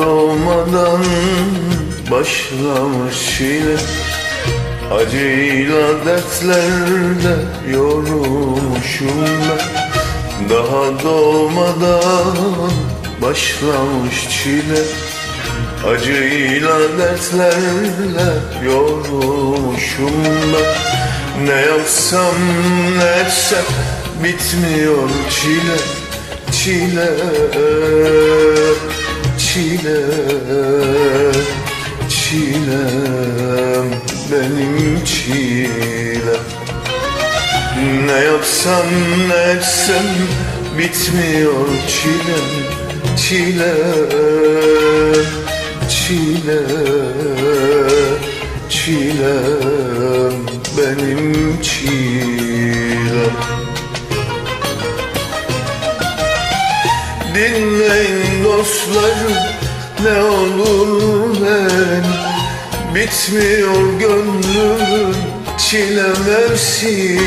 doğmadan başlamış çile Acıyla dertlerde yorulmuşum ben. Daha doğmadan başlamış çile. Acıyla dertlerle yorulmuşum ben. Ne yapsam ne etsem bitmiyor çile Çile, çile, çilem benim çilem Ne yapsam ne etsem bitmiyor çilem Çile, Dinleyin dostlarım ne olur ben Bitmiyor gönlümün çile mevsimi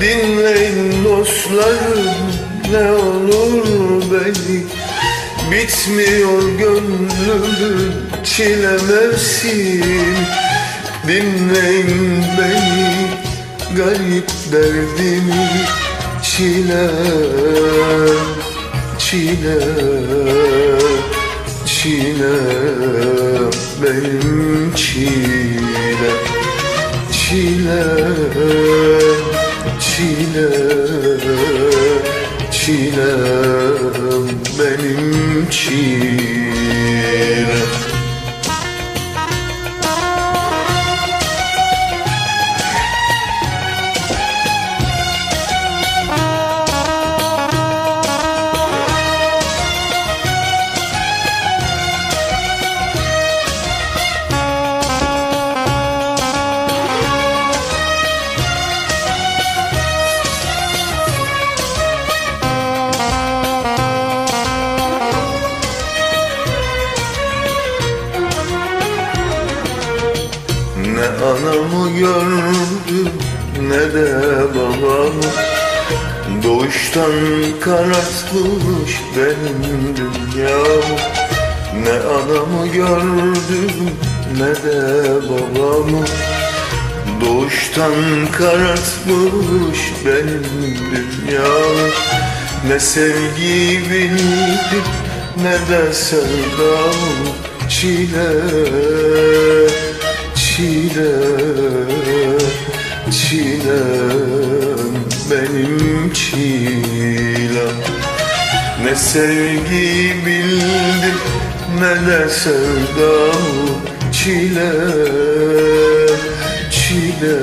Dinleyin dostlarım ne olur beni Bitmiyor gönlümün çile mevsimi Dinleyin beni garip derdimi çile çile çile benim çile. Çile çile çile benim çile Ne anamı gördüm ne de babamı. Doğuştan karartmış benim dünyamı. Ne anamı gördüm ne de babamı. Doğuştan karartmış benim dünyamı. Ne sevgi bildim ne de sevdamı. Çile Çile, çilem benim çilem Ne sevgi bildim ne de sevdam Çile, çile,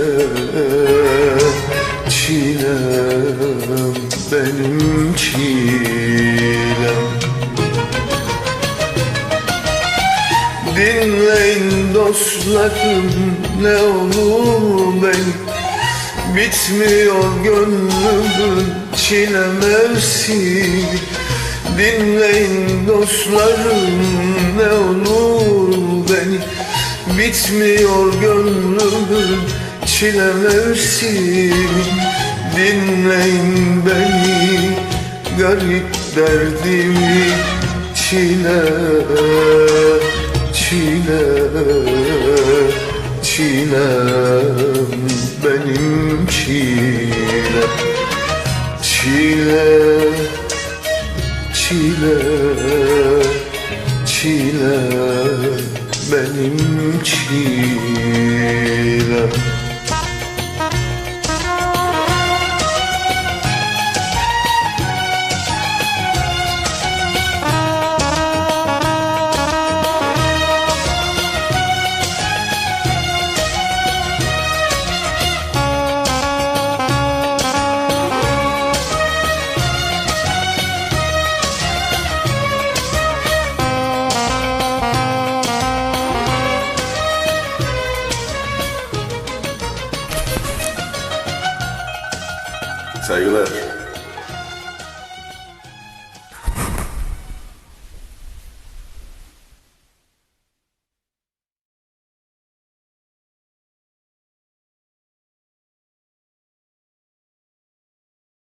çilem dostlarım ne olur ben Bitmiyor gönlümün çile mevsimi Dinleyin dostlarım ne olur beni. Bitmiyor gönlümün çile mevsimi Dinleyin beni garip derdimi çile çile çilem benim çile. Çile çile çile benim çilem Tell you live.